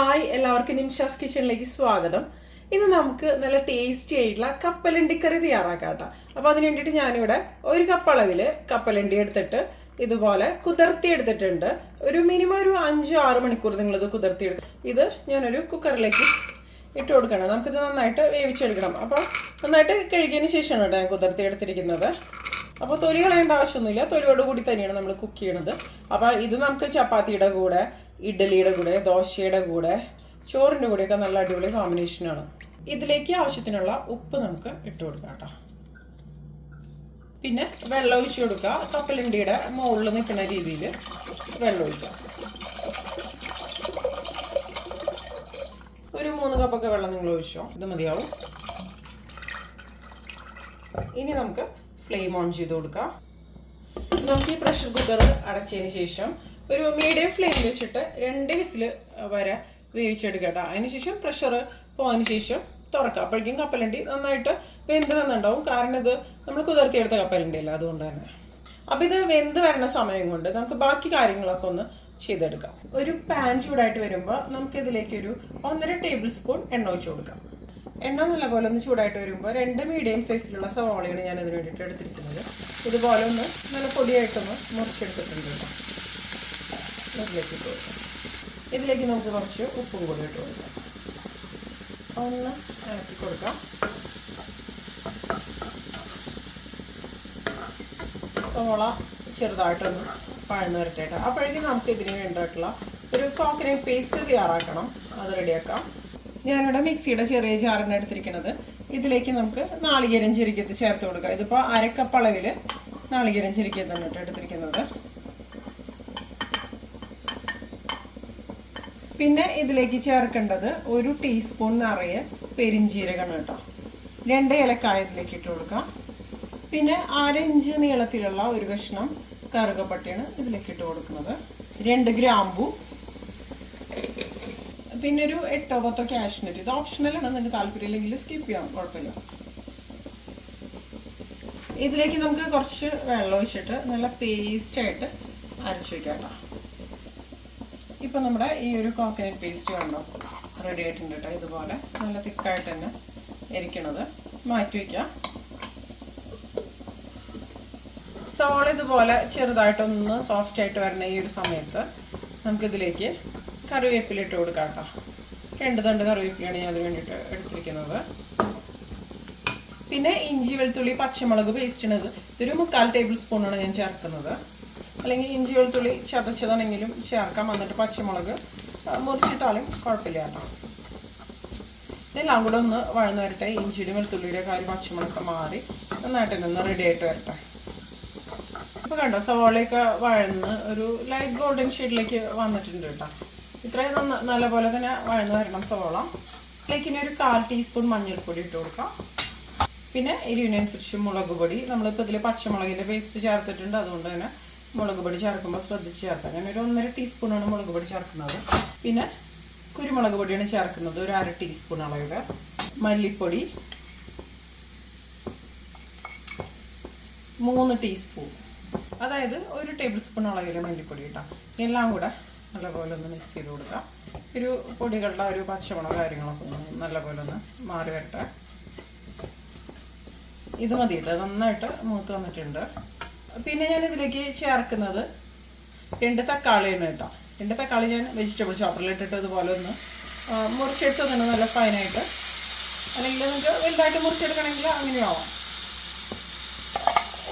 Hi എല്ലാവർക്കും നിംഷാസ് കിച്ചണിലേക്ക് സ്വാഗതം. ഇന്ന് നമുക്ക് നല്ല ടേസ്റ്റി ആയിട്ടുള്ള കപ്പലണ്ടി കറി തയ്യാറാക്കാം കേട്ടോ. അപ്പോൾ അതിന് വേണ്ടിയിട്ട് ഞാനിവിടെ ഒരു കപ്പളവിൽ കപ്പലണ്ടി എടുത്തിട്ട് ഇതുപോലെ കുതിർത്തി എടുത്തിട്ടുണ്ട്. ഒരു മിനിമം ഒരു അഞ്ച് ആറ് മണിക്കൂർ നിങ്ങളിത് കുതിർത്തി എടുക്കും ഇത് ഞാനൊരു കുക്കറിലേക്ക് ഇട്ട് കൊടുക്കണം. നമുക്കിത് നന്നായിട്ട് വേവിച്ചെടുക്കണം. അപ്പോൾ നന്നായിട്ട് കഴുകിയതിന് ശേഷമാണ് കേട്ടോ ഞാൻ കുതിർത്തി എടുത്തിരിക്കുന്നത്. അപ്പോൾ തൊലി കളയേണ്ട ആവശ്യമൊന്നുമില്ല. തൊലിയോട് കൂടി തന്നെയാണ് നമ്മൾ കുക്ക് ചെയ്യണത്. അപ്പോൾ ഇത് നമുക്ക് ചപ്പാത്തിയുടെ കൂടെ ഇഡ്ഡലിയുടെ കൂടെ ദോശയുടെ കൂടെ ചോറിന്റെ കൂടെയൊക്കെ നല്ല അടിപൊളി കോമ്പിനേഷനാണ് ഇതിലേക്ക് ആവശ്യത്തിനുള്ള ഉപ്പ് നമുക്ക് ഇട്ട് കൊടുക്കാം കേട്ടോ. പിന്നെ വെള്ളം ഒഴിച്ച് കൊടുക്കുക. കപ്പലണ്ടിയുടെ മുകളിൽ നിൽക്കുന്ന രീതിയിൽ വെള്ളം ഒഴിക്കുക. ഒരു മൂന്ന് കപ്പൊക്കെ വെള്ളം നിങ്ങൾ ഒഴിച്ചോ. ഇത് മതിയാവും. ഇനി നമുക്ക് ഫ്ലെയിം ഓൺ ചെയ്ത് കൊടുക്കാം. നമുക്ക് ഈ പ്രഷർ കുക്കർ അടച്ചതിന് ശേഷം ഒരു മീഡിയം ഫ്ലെയിം വെച്ചിട്ട് രണ്ട് വിസിൽ വരെ വേവിച്ചെടുക്കുക കേട്ടോ. അതിനുശേഷം പ്രഷർ പോയതിന് ശേഷം തുറക്കുക. അപ്പോഴേക്കും കപ്പലണ്ടി നന്നായിട്ട് വെന്ത് വന്നിട്ടുണ്ടാവും. കാരണം ഇത് നമ്മൾ കുതിർത്തിയെടുത്ത കപ്പലണ്ടി അല്ല അതുകൊണ്ട് തന്നെ. അപ്പം ഇത് വെന്ത് വരുന്ന സമയം കൊണ്ട് നമുക്ക് ബാക്കി കാര്യങ്ങളൊക്കെ ഒന്ന് ചെയ്തെടുക്കാം. ഒരു പാൻ ചൂടായിട്ട് വരുമ്പോൾ നമുക്കിതിലേക്ക് ഒരു ഒന്നര ടേബിൾ സ്പൂൺ എണ്ണ ഒഴിച്ചു കൊടുക്കാം. എണ്ണ നല്ലപോലെ ഒന്ന് ചൂടായിട്ട് വരുമ്പോൾ രണ്ട് മീഡിയം സൈസിലുള്ള സവാളയാണ് ഞാൻ ഇതിന് വേണ്ടിയിട്ട് എടുത്തിരിക്കുന്നത്. ഇതുപോലെ ഒന്ന് നല്ല പൊടിയായിട്ടൊന്ന് മുറിച്ചെടുത്തിട്ടുണ്ട്. ഇതിലേക്ക് ഇട്ട് കൊടുക്കാം. ഇതിലേക്ക് നമുക്ക് കുറച്ച് ഉപ്പും കൂടി ഇട്ട് കൊടുക്കാം. ഒന്ന് ഇളക്കി കൊടുക്കാം. മുള ചെറുതായിട്ടൊന്ന് പഴന്ന് വരട്ടെ അപ്പോഴേക്കും നമുക്ക് ഇതിന് വേണ്ടിയിട്ടുള്ള ഒരു കോക്കനട്ട് പേസ്റ്റ് തയ്യാറാക്കണം. അത് റെഡിയാക്കാം. ഞാനിവിടെ മിക്സിയുടെ ചെറിയ ജാറിന് എടുത്തിരിക്കുന്നത്. ഇതിലേക്ക് നമുക്ക് നാളികേരം ചിരിക്കത്ത് ചേർത്ത് കൊടുക്കാം. ഇതിപ്പോൾ അരക്കപ്പ് അളവിൽ നാളികേരം ചിരിക്കത്ത് തന്നിട്ട് എടുത്തിരിക്കുന്നത്. പിന്നെ ഇതിലേക്ക് ചേർക്കേണ്ടത് ഒരു ടീസ്പൂൺ നിറയെ പെരിഞ്ചീരകം കേട്ടോ. രണ്ട് ഇലക്കായ ഇതിലേക്ക് ഇട്ട് കൊടുക്കാം പിന്നെ അരഞ്ച് നീളത്തിലുള്ള ഒരു കഷ്ണം കറുകപ്പട്ടയാണ് ഇതിലേക്ക് ഇട്ട് കൊടുക്കുന്നത്. രണ്ട് ഗ്രാമ്പു. പിന്നെ ഒരു എട്ടോ പത്തോ കാഷ്നറ്റ് ഇത് ഓപ്ഷണലാണ് നിങ്ങൾക്ക് താല്പര്യമില്ലെങ്കിൽ സ്കിപ്പ് ചെയ്യാം കുഴപ്പമില്ല. ഇതിലേക്ക് നമുക്ക് കുറച്ച് വെള്ളം ഒഴിച്ചിട്ട് നല്ല പേസ്റ്റായിട്ട് അരച്ചു വയ്ക്കാം കേട്ടോ. ഇപ്പം നമ്മുടെ ഈ ഒരു കോക്കനട്ട് പേസ്റ്റ് കണ്ടോ? റെഡി ആയിട്ടുണ്ട് കേട്ടോ ഇതുപോലെ നല്ല തിക്കായിട്ട് തന്നെ ഇരിക്കണത് മാറ്റി വയ്ക്കാം സവാള ഇതുപോലെ ചെറുതായിട്ടൊന്ന് സോഫ്റ്റ് ആയിട്ട് വരണ ഈ ഒരു സമയത്ത് നമുക്കിതിലേക്ക് കറിവേപ്പില ഇട്ട് കൊടുക്കാം കേട്ടോ രണ്ട് തണ്ട് കറിവേപ്പിലയാണ് ഞാൻ അതിന് വേണ്ടിയിട്ട് എടുത്തിരിക്കുന്നത്. പിന്നെ ഇഞ്ചി വെളുത്തുള്ളി പച്ചമുളക് പേസ്റ്റ് ഇടുന്നത് ഇതൊരു മുക്കാൽ ടേബിൾ സ്പൂണാണ് ഞാൻ ചേർക്കുന്നത്. അല്ലെങ്കിൽ ഇഞ്ചി വെളുത്തുള്ളി ചതച്ചതാണെങ്കിലും ചേർക്കാം. എന്നിട്ട് പച്ചമുളക് മുറിച്ചിട്ടാലും കുഴപ്പമില്ല കേട്ടോ. ഇതെല്ലാം കൂടെ ഒന്ന് വഴന്ന് വരട്ടെ ഇഞ്ചിയുടെ വെളുത്തുള്ളിയുടെ കാര്യം പച്ചമുളകൊക്കെ മാറി നന്നായിട്ട് ഒന്ന് റെഡി ആയിട്ട് വരട്ടെ. ഇപ്പൊ കണ്ടോ സവാളയൊക്കെ വഴന്ന് ഒരു ലൈറ്റ് ഗോൾഡൻ ഷെയ്ഡിലേക്ക് വന്നിട്ടുണ്ട് കേട്ടോ. ഇത്രയും നന്ന- നല്ലപോലെ തന്നെ വഴന്ന് വരണം സവാള. ഇതിലേക്ക് ഇനി ഒരു കാൽ ടീസ്പൂൺ മഞ്ഞൾപ്പൊടി ഇട്ട് കൊടുക്കാം. പിന്നെ എരിവിനനുസരിച്ച് മുളക് പൊടി. നമ്മളിപ്പോൾ ഇതിൽ പച്ചമുളകിന്റെ പേസ്റ്റ് ചേർത്തിട്ടുണ്ട്. അതുകൊണ്ട് തന്നെ മുളക് പൊടി ചേർക്കുമ്പോൾ ശ്രദ്ധിച്ച് ചേർക്കാം. ഞാൻ ഒരു ഒന്നര ടീസ്പൂണാണ് മുളക് പൊടി ചേർക്കുന്നത്. പിന്നെ കുരുമുളക് പൊടിയാണ് ചേർക്കുന്നത്. ഒരു അര ടീസ്പൂൺ അളവിൽ മല്ലിപ്പൊടി. മൂന്ന് ടീസ്പൂൺ. അതായത് ഒരു ടേബിൾ സ്പൂൺ അളവിൽ മല്ലിപ്പൊടി ഇട്ടാം എല്ലാം കൂടെ നല്ലപോലെ ഒന്ന് മിക്സ് ചെയ്ത് കൊടുക്കാം ഒരു പൊടികളുടെ ഒരു പച്ചമുളക് കാര്യങ്ങളൊക്കെ ഒന്ന് നല്ലപോലെ ഒന്ന് മാറി വരട്ടെ ഇത് മതി കേട്ടോ നന്നായിട്ട് മൂത്ത് വന്നിട്ടുണ്ട്. പിന്നെ ഞാൻ ഇതിലേക്ക് ചേർക്കുന്നത് രണ്ട് തക്കാളിയാണ് കേട്ടോ. രണ്ട് തക്കാളി ഞാൻ വെജിറ്റബിൾ ചോപ്പറിൽ ഇട്ടിട്ട് ഇതുപോലെ ഒന്ന് മുറിച്ചെടുത്ത് തന്നെ നല്ല ഫൈനായിട്ട് അല്ലെങ്കിൽ നിങ്ങൾക്ക് വലുതായിട്ട് മുറിച്ചെടുക്കണമെങ്കിൽ അങ്ങനെയാവാം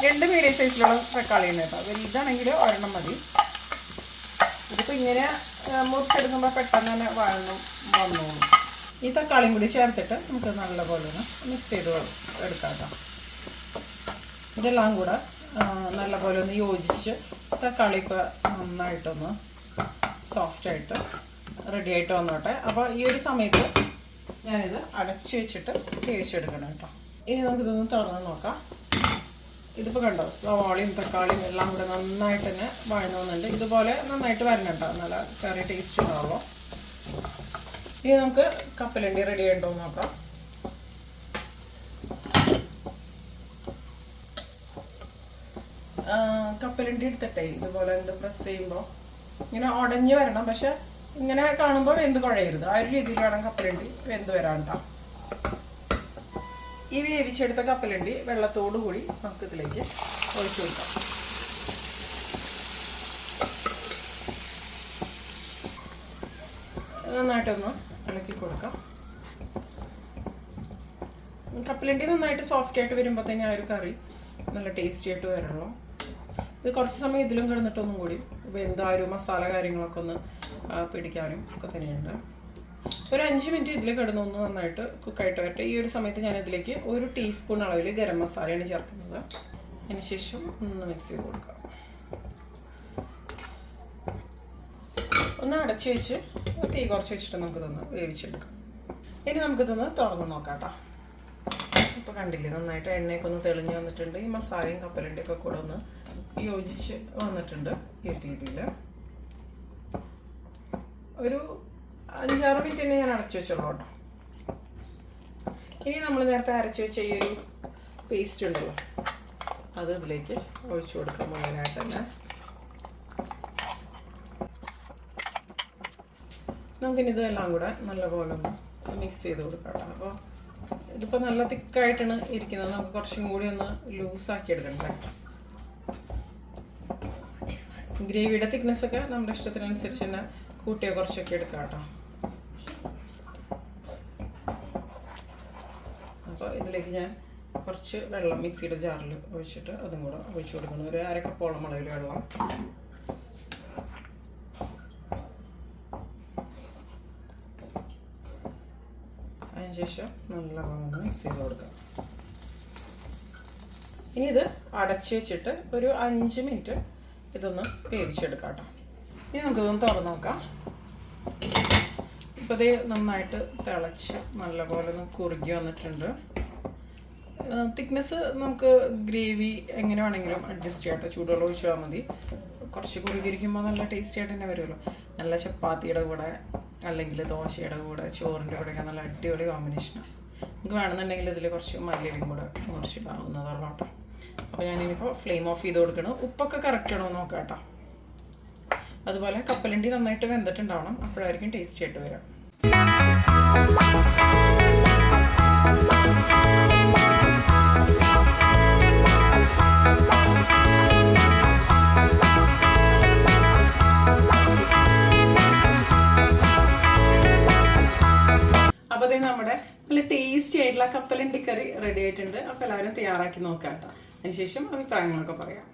രണ്ട് മീഡിയം സൈസിലുള്ള തക്കാളിയാണ് കേട്ടോ. വലുതാണെങ്കിൽ ഒരെണ്ണം മതി. ഇതിപ്പോൾ ഇങ്ങനെ മുറിച്ചെടുക്കുമ്പോൾ പെട്ടെന്ന് തന്നെ വഴന്നു വന്നോളും. ഈ തക്കാളിയും കൂടി ചേർത്തിട്ട് നമുക്ക് നല്ലപോലെ ഒന്ന് മിക്സ് ചെയ്ത് എടുക്കാം കേട്ടോ. ഇതെല്ലാം കൂടെ നല്ലപോലെ ഒന്ന് യോജിച്ച് തക്കാളിയൊക്കെ നന്നായിട്ടൊന്ന് സോഫ്റ്റായിട്ട് റെഡി ആയിട്ട് വന്നോട്ടെ. അപ്പോൾ ഈ ഒരു സമയത്ത് ഞാനിത് അടച്ചു വെച്ചിട്ട് വേവിച്ചെടുക്കണം കേട്ടോ. ഇനി നമുക്കിതൊന്ന് തുറന്ന് നോക്കാം. ഇതിപ്പോൾ കണ്ടോ സവാളയും തക്കാളിയും എല്ലാം കൂടെ നന്നായിട്ട് തന്നെ വഴന്നു വന്നിട്ടുണ്ട്. ഇതുപോലെ നന്നായിട്ട് വരണം കേട്ടോ. നല്ല കറി ടേസ്റ്റ് ഉണ്ടാവുള്ളൂ. ഇനി നമുക്ക് കപ്പലണ്ടി റെഡി ആയിട്ടോ നോക്കാം കപ്പലണ്ടി എടുത്തിട്ടേ ഇതുപോലെ എന്ത് പ്രസ് ചെയ്യുമ്പോൾ ഇങ്ങനെ ഉടഞ്ഞു വരണം പക്ഷെ ഇങ്ങനെ കാണുമ്പോൾ വെന്ത് കുഴയരുത്. ആ ഒരു രീതിയിൽ വേണം കപ്പലണ്ടി വെന്ത് വരാൻ കേട്ടോ ഈ വേവിച്ചെടുത്ത കപ്പലണ്ടി വെള്ളത്തോടു കൂടി നമുക്ക് ഇതിലേക്ക് ഒഴിച്ചു കൊടുക്കാം. നന്നായിട്ടൊന്ന് ഇളക്കി കൊടുക്കാം. കപ്പലണ്ടി നന്നായിട്ട് സോഫ്റ്റ് ആയിട്ട് വരുമ്പോൾ തന്നെ ആ ഒരു കറി നല്ല ടേസ്റ്റി ആയിട്ട് വരണല്ലോ ഇത് കുറച്ച് സമയം ഇതിലും കിടന്നിട്ടൊന്നും കൂടി. ഇപ്പൊ എന്തായാലും മസാല കാര്യങ്ങളൊക്കെ ഒന്ന് പിടിക്കാനും ഒക്കെ തന്നെയുണ്ട്. ഒരു അഞ്ച് മിനിറ്റ് ഇതിൽ കിടന്നൊന്ന് നന്നായിട്ട് കുക്കായിട്ട് വരട്ടെ. ഈ ഒരു സമയത്ത് ഞാൻ ഇതിലേക്ക് ഒരു ടീസ്പൂൺ അളവിൽ ഗരം മസാലയാണ് ചേർക്കുന്നത്. അതിനുശേഷം ഒന്ന് മിക്സ് ചെയ്ത് കൊടുക്കാം. ഒന്ന് അടച്ച് വെച്ച് തീ കുറച്ച് വെച്ചിട്ട് നമുക്ക് തന്ന് വേവിച്ചെടുക്കാം. ഇനി നമുക്ക് തന്ന് തുറന്ന് നോക്കാം കേട്ടോ ഇപ്പോൾ കണ്ടില്ലേ നന്നായിട്ട് എണ്ണയൊക്കെ ഒന്ന് തെളിഞ്ഞ് വന്നിട്ടുണ്ട്. ഈ മസാലയും കപ്പലണ്ടിയൊക്കെ കൂടെ ഒന്ന് യോജിച്ച് വന്നിട്ടുണ്ട് ഈ രീതിയിൽ ഒരു അഞ്ചാറ് മിനിറ്റ് തന്നെ ഞാൻ അടച്ചു വെച്ചോളൂ കേട്ടോ. ഇനി നമ്മൾ നേരത്തെ അരച്ചു വെച്ച ഈ ഒരു പേസ്റ്റ് ഉണ്ടല്ലോ അത് ഇതിലേക്ക് ഒഴിച്ചു കൊടുക്കാം മുഴുവനായിട്ട് തന്നെ. നമുക്കിനി ഇതെല്ലാം കൂടെ നല്ലപോലെ ഒന്ന് മിക്സ് ചെയ്ത് കൊടുക്കാം അപ്പോൾ ഇതിപ്പോൾ നല്ല തിക്കായിട്ടാണ് ഇരിക്കുന്നത്. നമുക്ക് കുറച്ചും കൂടി ഒന്ന് ലൂസാക്കി എടുക്കണ്ടേ? ഗ്രേവിയുടെ തിക്നെസ് ഒക്കെ നമ്മുടെ ഇഷ്ടത്തിനനുസരിച്ച് തന്നെ കൂട്ടിയോ കുറച്ചൊക്കെ എടുക്കാം കേട്ടോ. അപ്പോൾ ഇതിലേക്ക് ഞാൻ കുറച്ച് വെള്ളം മിക്സിയുടെ ജാറിൽ ഒഴിച്ചിട്ട് അതും കൂടെ ഒഴിച്ചു കൊടുക്കണം. ഒരു അരക്കപ്പോളം അളവിൽ വെള്ളം. അതിനുശേഷം നല്ലപോലെ മിക്സ് ചെയ്ത് കൊടുക്കാം. ഇനി ഇത് അടച്ചു വെച്ചിട്ട് ഒരു അഞ്ച് മിനിറ്റ് ഇതൊന്ന് വേവിച്ചെടുക്കാം കേട്ടോ ഇനി നമുക്കിതൊന്ന് തുറന്ന് നോക്കാം. ഇപ്പോൾ ഇത് നന്നായിട്ട് തിളച്ച് നല്ലപോലെ ഒന്ന് കുറുകി വന്നിട്ടുണ്ട്. തിക്നെസ് നമുക്ക് ഗ്രേവി എങ്ങനെ വേണമെങ്കിലും അഡ്ജസ്റ്റ് ചെയ്യാം ചൂടുവെള്ളം ഒഴിച്ചാൽ മതി. കുറച്ച് കുറുകിയിരിക്കുമ്പോൾ നല്ല ടേസ്റ്റി ആയിട്ട് തന്നെ വരുമല്ലോ. നല്ല ചപ്പാത്തിയുടെ കൂടെ അല്ലെങ്കിൽ ദോശയുടെ കൂടെ ചോറിന്റെ കൂടെയൊക്കെ നല്ല അടിപൊളി കോമ്പിനേഷനാണ് നിങ്ങൾക്ക് വേണമെന്നുണ്ടെങ്കിൽ ഇതിൽ കുറച്ച് മല്ലിയിലും കൂടെ മുറിച്ചിടാവുന്നതാണ് കേട്ടോ അപ്പോൾ ഞാനിനിപ്പോൾ ഫ്ലെയിം ഓഫ് ചെയ്ത് കൊടുക്കണം. ഉപ്പൊക്കെ കറക്റ്റ് ആണോ നോക്കാം കേട്ടോ അതുപോലെ കപ്പലണ്ടി നന്നായിട്ട് വെന്തിട്ടുണ്ടാവണം. അപ്പോഴായിരിക്കും ടേസ്റ്റി ആയിട്ട് വരാം. അപ്പോൾ നമ്മുടെ നല്ല ടേസ്റ്റി ആയിട്ടുള്ള കപ്പലണ്ടി കറി റെഡി ആയിട്ടുണ്ട്. അപ്പോൾ എല്ലാവരും തയ്യാറാക്കി നോക്കാം കേട്ടോ അതിനുശേഷം അഭിപ്രായങ്ങളൊക്കെ പറയാം